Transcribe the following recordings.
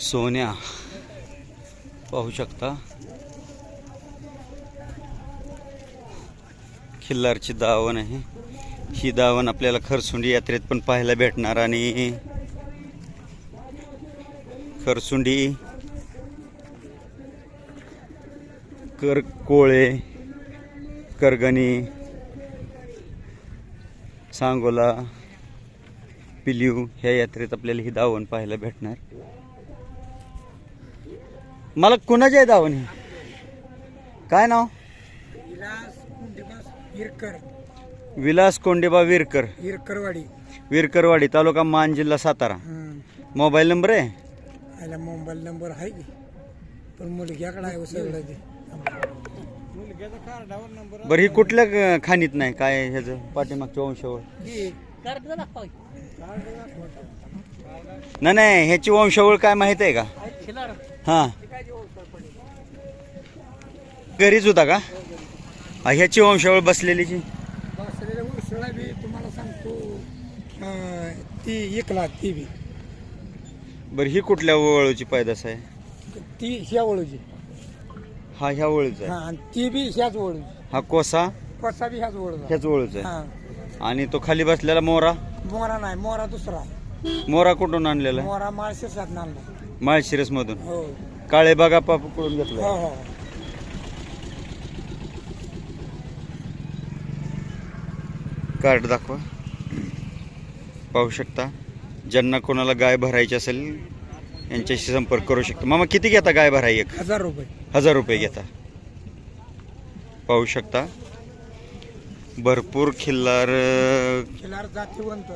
सोन्या. पाहू शकता. खिल्लारची दावण आहे. ही दावण आपल्याला खरसुंडी यात्रेत पण पाहायला भेटणार आणि खरसुंडी कर कोळे करगणी सांगोला पिलिव ह्या यात्रेत आपल्याला ही दावण पाहायला भेटणार. मला कुणाची आहे दावण ही? काय नाव? विलास हिरकर विलास कोंडेबा विरकर. हिरकरवाडी विरकरवाडी तालुका मान जिल्हा सातारा. मोबाईल नंबर आहे? मोबाईल नंबर आहे की? पण मुलग्याकडे आहे हो सगळं ते. बरं ही कुठल्या खाणीत नाही? काय ह्याचं? पाठीमागच्या वंशावळ नाही नाही ह्याची वंशावळ काय माहीत आहे का? हा. घरीच होता का? ह्याची वंशावळ बसलेलीची तुम्हाला सांगतो ती एक लाख ती बी. बरं ही कुठल्या वळूची पैदास आहे? ती ह्या वळूची. हा ह्या वळूचा हा आहे आणि ती बी ह्याच वळूची. हा कोसा? कसा बी ह्याच वळूचा. ह्याच वळूचा आहे. हा. आणि तो खाली बसलेला मोरा? मोरा नाही मोरा दुसरा. मोरा कुठून आणलेला? मोरा माळशेसात आणला. माळशिरस मधून हो. काळे बागा पाकडून घेतला हो हो. कार्ड दाखवा. पाहू शकता. ज्यांना कोणाला गाय भरायची असेल यांच्याशी संपर्क करू शकता. मामा किती घेता गाय भराई एक? हजार रुपये. हजार रुपये घेता. पाहू शकता. भरपूर खिल्लार खिलार जातीवंत.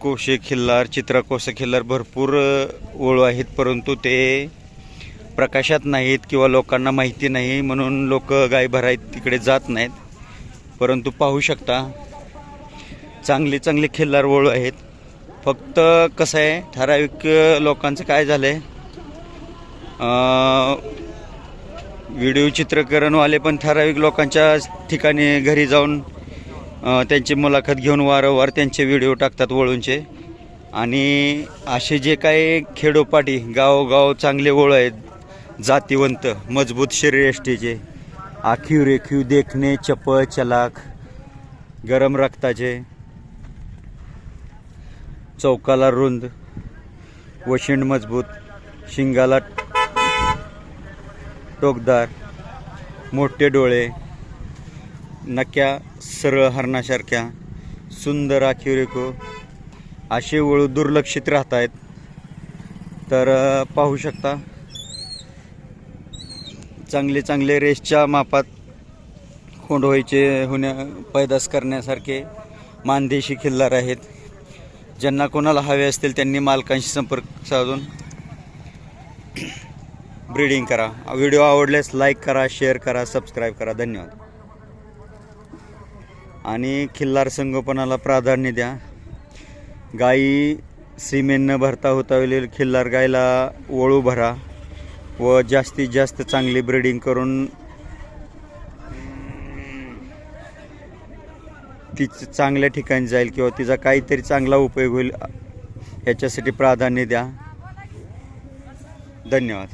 कोशे खिल्लार चित्रा कोसे खिल्लार भरपूर ओळू आहेत परंतु ते प्रकाशात नाहीत किंवा लोकांना माहिती नाही म्हणून लोक गाय भराय तिकडे जात नाहीत. परंतु पाहू शकता चांगले चांगले खिल्लार ओळू आहेत. फक्त कसं आहे ठराविक लोकांचं काय झालं आहे व्हिडिओ चित्रकरणवाले पण ठराविक लोकांच्या ठिकाणी घरी जाऊन त्यांची मुलाखत घेऊन वारंवार त्यांचे व्हिडिओ टाकतात वळूंचे. आणि असे जे काही खेडोपाटी गावोगाव चांगले ओळ आहेत जातीवंत मजबूत शरीर एष्टीचे आखीव रेखीव देखणे चपळ चलाख गरम रक्ताचे चौकाला रुंद वशिंड मजबूत शिंगाला टोकदार मोठे डोळे नक्या सरळ हरणासारख्या सुंदर आखिरेको असे वळू दुर्लक्षित राहत आहेत तर पाहू शकता चांगले चांगले रेसच्या मापात खोंड व्हायचे होण्या पैदास करण्यासारखे मानदेशी खिल्लार आहेत. ज्यांना कोणाला हवे असतील त्यांनी मालकांशी संपर्क साधून ब्रीडिंग करा. व्हिडिओ आवडल्यास लाईक करा शेअर करा सबस्क्राईब करा. धन्यवाद. आणि खिल्लार संगोपनाला प्राधान्य द्या. गायी सिमेंट न भरता होता होईल खिल्लार गायला वळू भरा व जास्तीत जास्त चांगली ब्रीडिंग करून ती चांगल्या ठिकाणी जाईल किंवा तिचा काहीतरी चांगला उपयोग होईल याच्यासाठी प्राधान्य द्या. धन्यवाद.